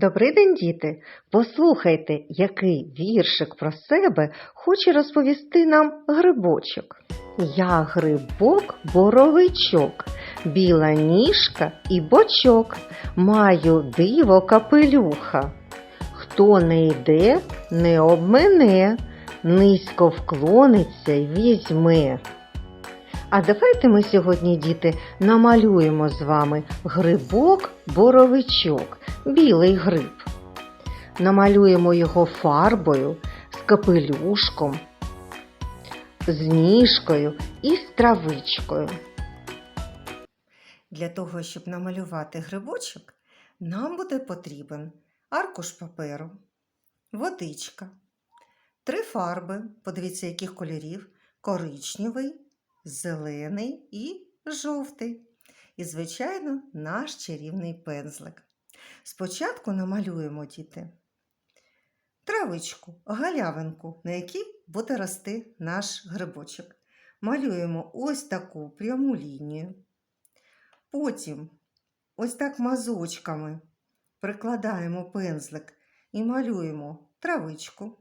Добрий день, діти! Послухайте, який віршик про себе хоче розповісти нам грибочок. Я грибок боровичок, біла ніжка і бочок, маю диво капелюха. Хто не йде, не обмене, низько вклониться й візьме. А давайте ми сьогодні, діти, намалюємо з вами грибок боровичок, білий гриб. Намалюємо його фарбою, з капелюшком, з ніжкою і з травичкою. Для того, щоб намалювати грибочок, нам буде потрібен аркуш паперу, водичка, три фарби, подивіться, яких кольорів, коричневий, зелений і жовтий. І, звичайно, наш чарівний пензлик. Спочатку намалюємо діти травичку, галявинку, на якій буде рости наш грибочок. Малюємо ось таку пряму лінію. Потім ось так мазочками прикладаємо пензлик і малюємо травичку.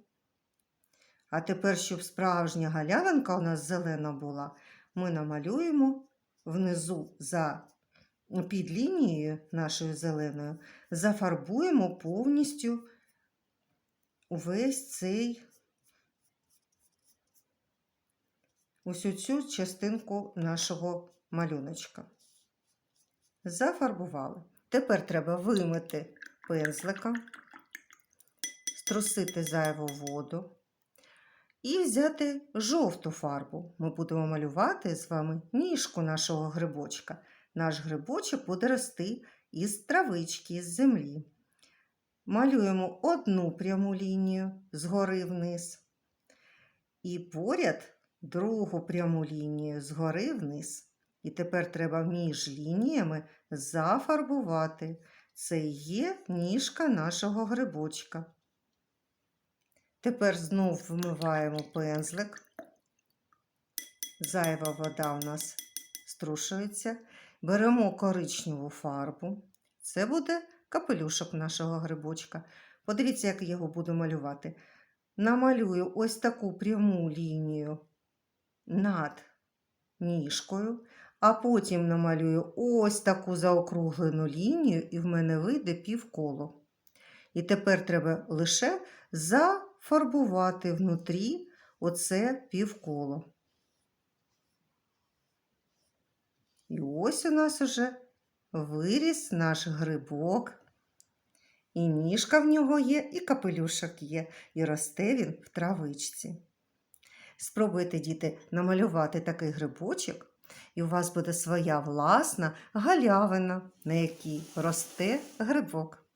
А тепер, щоб справжня галявинка у нас зелена була, ми намалюємо внизу за під лінією нашою зеленою, зафарбуємо повністю увесь цей ось оцю частинку нашого малюночка. Зафарбували. Тепер треба вимити пензлика, струсити зайву воду і взяти жовту фарбу. Ми будемо малювати з вами ніжку нашого грибочка. Наш грибочок буде рости із травички, з землі. Малюємо одну пряму лінію згори вниз. І поряд другу пряму лінію згори вниз. І тепер треба між лініями зафарбувати. Це є ніжка нашого грибочка. Тепер знов вмиваємо пензлик. Зайва вода у нас струшується. Беремо коричневу фарбу. Це буде капелюшок нашого грибочка. Подивіться, як я його буду малювати. Намалюю ось таку пряму лінію над ніжкою, а потім намалюю ось таку заокруглену лінію, і в мене вийде півколо. І тепер треба лише зафарбувати внутрі оце півколо. І ось у нас уже виріс наш грибок. І ніжка в нього є, і капелюшок є, і росте він в травичці. Спробуйте, діти, намалювати такий грибочок, і у вас буде своя власна галявина, на якій росте грибок.